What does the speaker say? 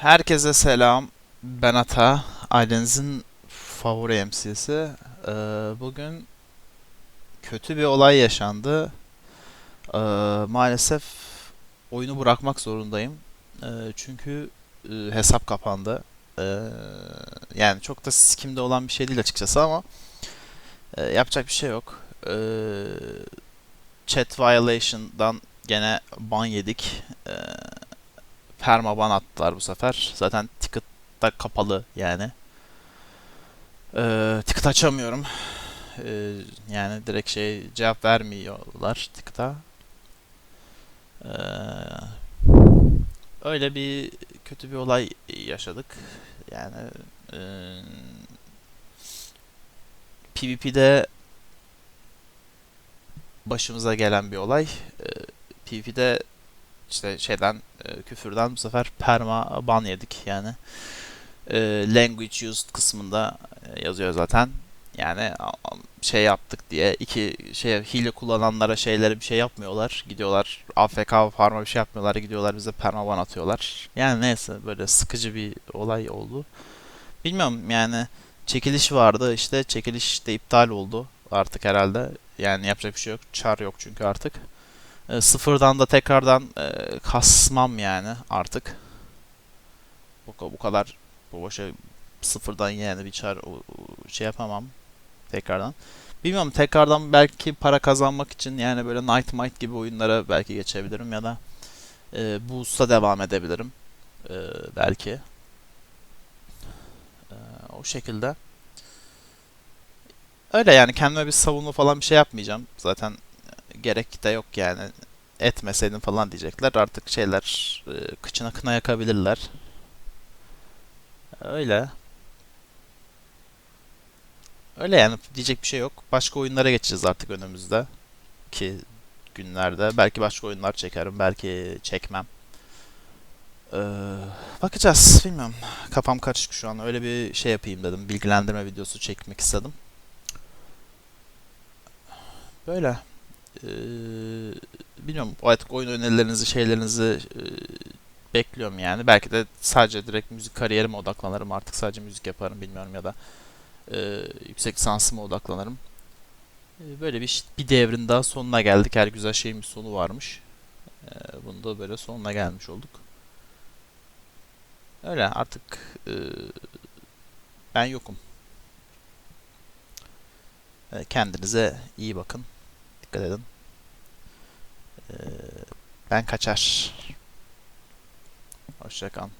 Herkese selam. Ben Ata. Ailenizin favori MC'si. Ee, bugün kötü bir olay yaşandı. Ee, maalesef oyunu bırakmak zorundayım. Ee, çünkü e, hesap kapandı. Ee, yani çok da sikimde olan bir şey değil açıkçası ama e, yapacak bir şey yok. Ee, chat violation'dan gene ban yedik. Ee, permaban attılar bu sefer. Zaten ticket da kapalı yani. Ee, ticket açamıyorum. Ee, yani direkt şey cevap vermiyorlar ticket'a. Ee, öyle bir kötü bir olay yaşadık. Yani e, PvP'de başımıza gelen bir olay. Ee, PvP'de işte şeyden e, küfürden bu sefer perma ban yedik yani. E, language used kısmında e, yazıyor zaten. Yani şey yaptık diye iki şey hile kullananlara şeylere bir şey yapmıyorlar. Gidiyorlar AFK farma bir şey yapmıyorlar. Gidiyorlar bize permaban atıyorlar. Yani neyse böyle sıkıcı bir olay oldu. Bilmiyorum yani çekiliş vardı işte çekiliş de iptal oldu artık herhalde. Yani yapacak bir şey yok. Çar yok çünkü artık. E, sıfırdan da tekrardan e, kasmam yani artık. Bu, bu kadar boşa sıfırdan yani bir çar şey yapamam tekrardan. Bilmiyorum tekrardan belki para kazanmak için yani böyle Night Might gibi oyunlara belki geçebilirim ya da e, Boost'a devam edebilirim. E, belki. E, o şekilde. Öyle yani kendime bir savunma falan bir şey yapmayacağım. Zaten gerek de yok yani etmeseydin falan diyecekler. Artık şeyler e, kıçına kına yakabilirler. Öyle. Öyle yani diyecek bir şey yok. Başka oyunlara geçeceğiz artık önümüzde ki günlerde. Belki başka oyunlar çekerim, belki çekmem. Ee, bakacağız. Bilmiyorum. Kafam karışık şu an. Öyle bir şey yapayım dedim. Bilgilendirme videosu çekmek istedim. Böyle. Ee, bilmiyorum artık oyun önerilerinizi şeylerinizi e, bekliyorum yani. Belki de sadece direkt müzik kariyerime odaklanırım artık sadece müzik yaparım bilmiyorum ya da e, yüksek lisansıma odaklanırım. E, böyle bir bir devrin daha sonuna geldik. Her güzel şeyin bir sonu varmış. E, bunu da böyle sonuna gelmiş olduk. Öyle artık e, ben yokum. E, kendinize iyi bakın. Dikkat edin. E, ben kaçar. Hoşça kalın.